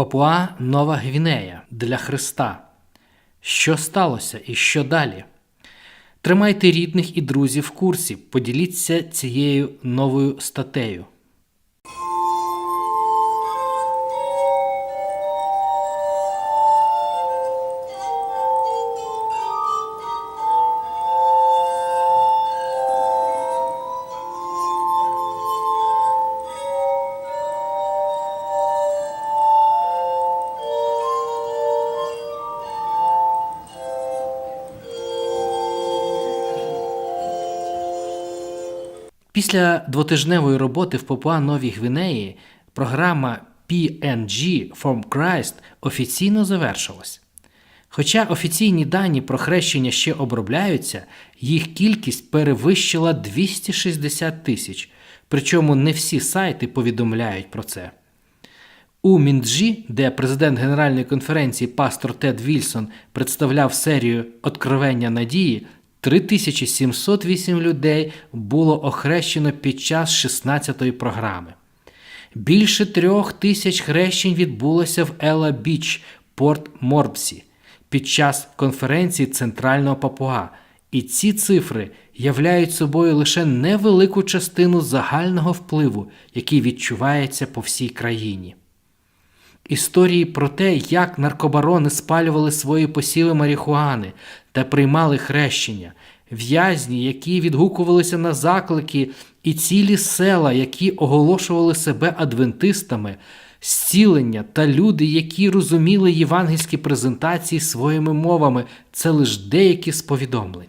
Папуа Нова Гвінея для Христа. Що сталося і що далі? Тримайте рідних і друзів в курсі, поділіться цією новою статтею. Після двотижневої роботи в Папуа Новій Гвінеї програма PNG From Christ офіційно завершилась. Хоча офіційні дані про хрещення ще обробляються, їх кількість перевищила 260 тисяч, причому не всі сайти повідомляють про це. У Мінджі, де президент Генеральної конференції пастор Тед Вільсон представляв серію Откровення надії, 3708 людей було охрещено під час 16-ї програми. Більше трьох тисяч хрещень відбулося в Ела Біч, Порт Морбсі під час конференції Центрального Папуа. І ці цифри являють собою лише невелику частину загального впливу, який відчувається по всій країні. Історії про те, як наркобарони спалювали свої посіви марихуани та приймали хрещення, в'язні, які відгукувалися на заклики, і цілі села, які оголошували себе адвентистами, зцілення та люди, які розуміли євангельські презентації своїми мовами, це лише деякі з повідомлень.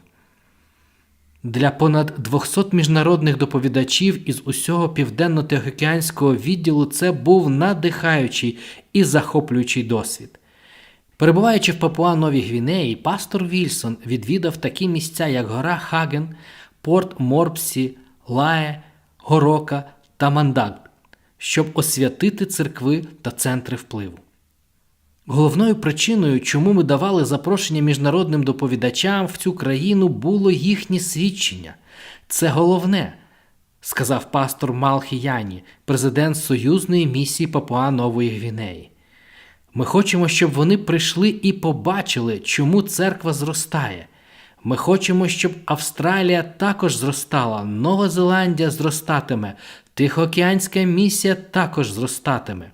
Для понад 200 міжнародних доповідачів із усього південно-тихоокеанського відділу це був надихаючий і захоплюючий досвід. Перебуваючи в Папуа Новій Гвінеї, пастор Вільсон відвідав такі місця, як гора Хаген, Порт Морпсі, Лае, Горока та Мандак, щоб освятити церкви та центри впливу. Головною причиною, чому ми давали запрошення міжнародним доповідачам в цю країну, було їхнє свідчення. Це головне, сказав пастор Малхі Яні, президент союзної місії Папуа Нової Гвінеї. Ми хочемо, щоб вони прийшли і побачили, чому церква зростає. Ми хочемо, щоб Австралія також зростала, Нова Зеландія зростатиме, Тихоокеанська місія також зростатиме.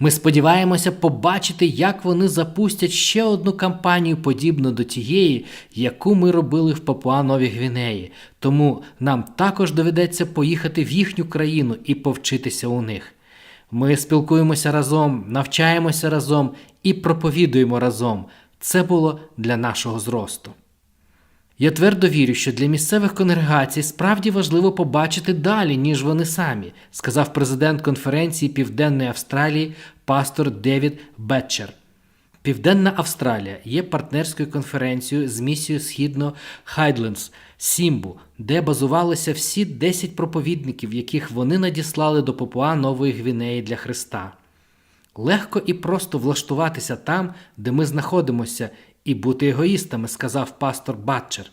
Ми сподіваємося побачити, як вони запустять ще одну кампанію, подібну до тієї, яку ми робили в Папуа Новій Гвінеї. Тому нам також доведеться поїхати в їхню країну і повчитися у них. Ми спілкуємося разом, навчаємося разом і проповідуємо разом. Це було для нашого зросту. Я твердо вірю, що для місцевих конгрегацій справді важливо побачити далі, ніж вони самі, сказав президент конференції Південної Австралії пастор Девід Бетчер. Південна Австралія є партнерською конференцією з місією Східно Хайдлендс Сімбу, де базувалися всі 10 проповідників, яких вони надіслали до Папуа Нової Гвінеї для Христа. Легко і просто влаштуватися там, де ми знаходимося, і бути егоїстами, сказав пастор Батчер.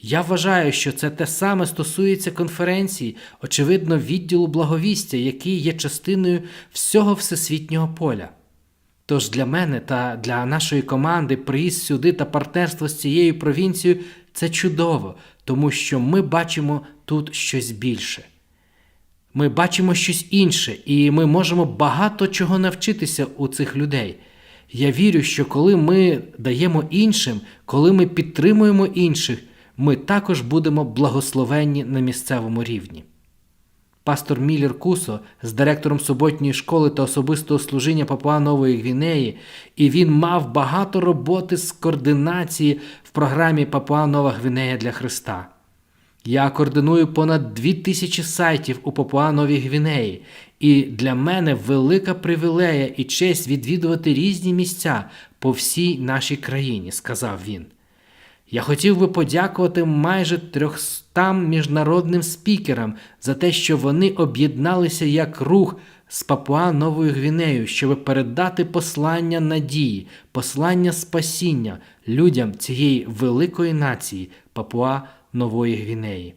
Я вважаю, що це те саме стосується конференції, очевидно, відділу благовістя, який є частиною всього всесвітнього поля. Тож для мене та для нашої команди приїзд сюди та партнерство з цією провінцією це чудово, тому що ми бачимо тут щось більше. Ми бачимо щось інше, і ми можемо багато чого навчитися у цих людей. Я вірю, що коли ми даємо іншим, коли ми підтримуємо інших, ми також будемо благословенні на місцевому рівні. Пастор Міллер Кусо з директором суботньої школи та особистого служіння Папуа Нової Гвінеї, і він мав багато роботи з координації в програмі Папуа Нова Гвінея для Христа. Я координую понад дві тисячі сайтів у Папуа Новій Гвінеї, і для мене велика привілея і честь відвідувати різні місця по всій нашій країні, сказав він. Я хотів би подякувати майже 300 міжнародним спікерам за те, що вони об'єдналися як рух з Папуа Новою Гвінею, щоб передати послання надії, послання спасіння людям цієї великої нації Папуа Нової Гвінеї.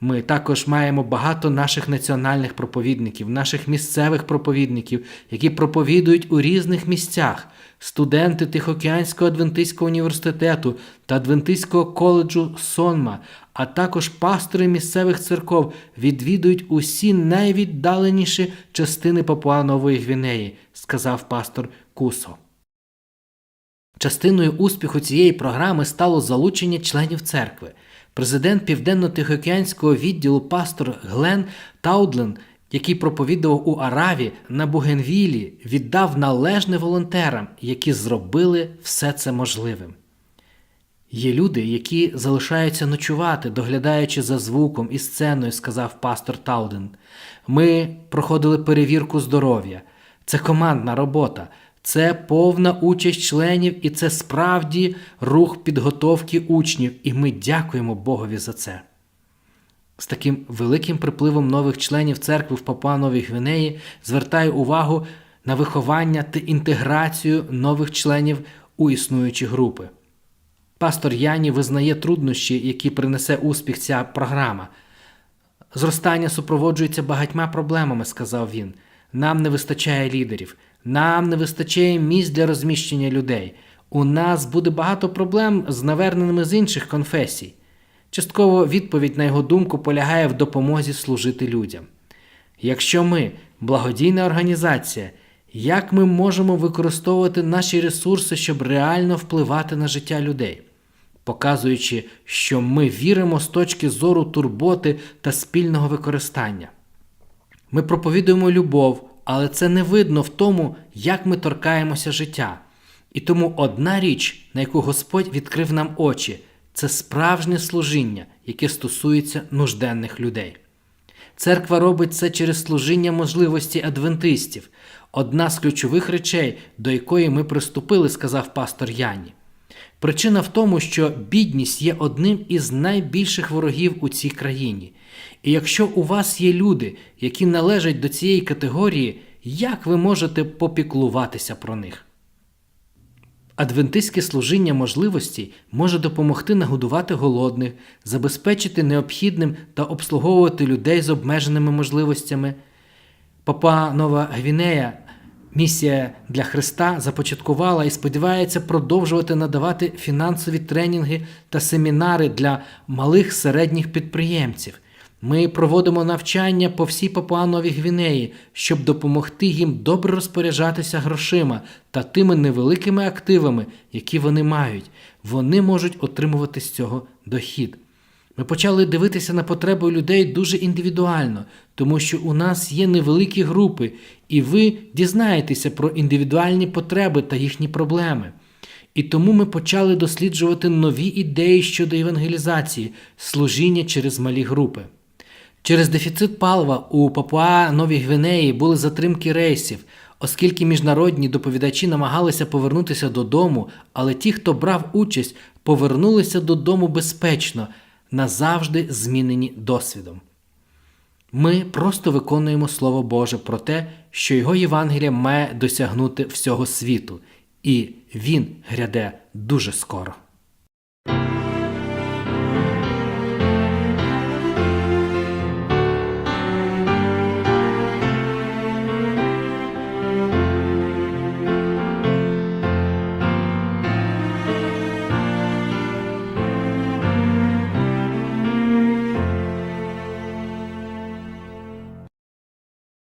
Ми також маємо багато наших національних проповідників, наших місцевих проповідників, які проповідують у різних місцях. Студенти Тихоокеанського адвентистського університету та Адвентистського коледжу Сонма, а також пастори місцевих церков відвідують усі найвіддаленіші частини Папуа Нової Гвінеї, сказав пастор Кусо. Частиною успіху цієї програми стало залучення членів церкви. Президент Південно-Тихоокеанського відділу пастор Глен Таудлен, який проповідував у Араві на Бугенвілі, віддав належне волонтерам, які зробили все це можливим. Є люди, які залишаються ночувати, доглядаючи за звуком і сценою, сказав пастор Тауден. Ми проходили перевірку здоров'я. Це командна робота, це повна участь членів, і це справді рух підготовки учнів, і ми дякуємо Богові за це. З таким великим припливом нових членів церкви в Папуа Новій Гвінеї звертаю увагу на виховання та інтеграцію нових членів у існуючі групи. Пастор Яні визнає труднощі, які принесе успіх ця програма. Зростання супроводжується багатьма проблемами, сказав він. Нам не вистачає лідерів, нам не вистачає місць для розміщення людей. У нас буде багато проблем з наверненими з інших конфесій. Частково відповідь на його думку полягає в допомозі служити людям. Якщо ми благодійна організація, як ми можемо використовувати наші ресурси, щоб реально впливати на життя людей, показуючи, що ми віримо з точки зору турботи та спільного використання. Ми проповідуємо любов, але це не видно в тому, як ми торкаємося життя. І тому одна річ, на яку Господь відкрив нам очі, це справжнє служіння, яке стосується нужденних людей. Церква робить це через служіння можливості адвентистів, одна з ключових речей, до якої ми приступили, сказав пастор Яні. Причина в тому, що бідність є одним із найбільших ворогів у цій країні. І якщо у вас є люди, які належать до цієї категорії, як ви можете попіклуватися про них? Адвентистське служіння можливості може допомогти нагодувати голодних, забезпечити необхідним та обслуговувати людей з обмеженими можливостями. Папа Нова Гвінея, місія для Христа, започаткувала і сподівається продовжувати надавати фінансові тренінги та семінари для малих середніх підприємців. Ми проводимо навчання по всій Папуановій Гвінеї, щоб допомогти їм добре розпоряджатися грошима та тими невеликими активами, які вони мають. Вони можуть отримувати з цього дохід. Ми почали дивитися на потреби людей дуже індивідуально, тому що у нас є невеликі групи, і ви дізнаєтеся про індивідуальні потреби та їхні проблеми. І тому ми почали досліджувати нові ідеї щодо евангелізації, служіння через малі групи. Через дефіцит палива у Папуа Новій Гвінеї були затримки рейсів, оскільки міжнародні доповідачі намагалися повернутися додому, але ті, хто брав участь, повернулися додому безпечно, назавжди змінені досвідом. Ми просто виконуємо Слово Боже про те, що його Євангелія має досягнути всього світу, і він гряде дуже скоро.